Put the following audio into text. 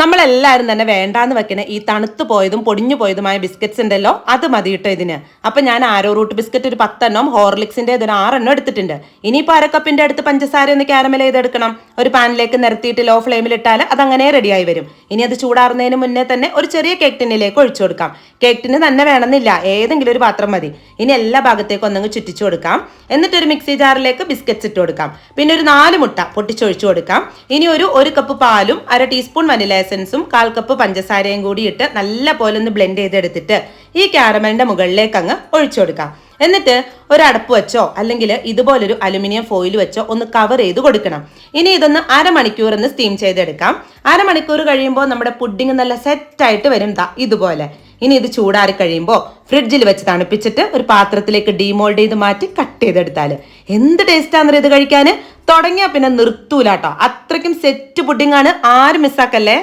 നമ്മളെല്ലാവരും തന്നെ വേണ്ടാന്ന് വെക്കണ ഈ തണുത്ത് പോയതും പൊടിഞ്ഞു പോയതുമായ ബിസ്ക്കറ്റ്സ് ഉണ്ടല്ലോ അത് മതി കേട്ടോ ഇതിന്. അപ്പൊ ഞാൻ ആരോ റൂട്ട് ബിസ്ക്കറ്റ് ഒരു പത്തെണ്ണം ഹോർലിക്സിന്റെ ഒരു ആറെണ്ണം എടുത്തിട്ടുണ്ട്. ഇനിയിപ്പോൾ അരക്കപ്പിന്റെ അടുത്ത് പഞ്ചസാര ഒന്ന് ക്യാരമൽ ചെയ്തെടുക്കണം. ഒരു പാനിലേക്ക് നിരത്തിയിട്ട് ലോ ഫ്ലെയിമിൽ ഇട്ടാൽ അത് അങ്ങനെ റെഡിയായി വരും. ഇനി അത് ചൂടാറുന്നതിന് മുന്നേ തന്നെ ഒരു ചെറിയ കേക്ക് ടിന്നിലേക്ക് ഒഴിച്ചു കൊടുക്കാം. കേക്ക് ടിന് തന്നെ വേണമെന്നില്ല. ഏതെങ്കിലും ഒരു പാത്രം മതി. ഇനി എല്ലാ ഭാഗത്തേക്കും ഒന്നങ്ങ് ചുറ്റിച്ചു കൊടുക്കാം. എന്നിട്ട് ഒരു മിക്സി ജാറിലേക്ക് ബിസ്ക്കറ്റ്സ് ഇട്ട് കൊടുക്കാം. പിന്നെ ഒരു നാല് മുട്ട പൊട്ടിച്ചൊഴിച്ചു കൊടുക്കാം. ഇനി ഒരു ഒരു കപ്പ് പാലും അര ടീസ്പൂൺ വനില എസൻസും കാൽ കപ്പ് പഞ്ചസാരയും കൂടി ഇട്ട് നല്ല പോലെ ഒന്ന് ബ്ലെൻഡ് ചെയ്തെടുത്തിട്ട് ഈ ക്യാരമലിന്റെ മുകളിലേക്ക് അങ്ങ് ഒഴിച്ചു കൊടുക്കാം. എന്നിട്ട് ഒരു അടപ്പ് വെച്ചോ അല്ലെങ്കിൽ ഇതുപോലൊരു അലുമിനിയം ഫോയിൽ വെച്ചോ ഒന്ന് കവർ ചെയ്ത് കൊടുക്കണം. ഇനി ഇതൊന്ന് അരമണിക്കൂർ ഒന്ന് സ്റ്റീം ചെയ്തെടുക്കാം. അരമണിക്കൂർ കഴിയുമ്പോൾ നമ്മുടെ പുഡിങ് നല്ല സെറ്റായിട്ട് വരും. ദാ ഇതുപോലെ. ഇനി ഇത് ചൂടാറി കഴിയുമ്പോൾ ഫ്രിഡ്ജിൽ വെച്ച് തണുപ്പിച്ചിട്ട് ഒരു പാത്രത്തിലേക്ക് ഡീമോൾഡ് ചെയ്ത് മാറ്റി കട്ട് ചെയ്തെടുത്താൽ എന്ത് ടേസ്റ്റാണെന്ന് ഇത് കഴിക്കാൻ തുടങ്ങിയാൽ പിന്നെ നിർത്തൂലാട്ടോ അത്രയ്ക്കും സെറ്റ് പുഡിംഗ് ആണ്. ആരും മിസ്സാക്കല്ലേ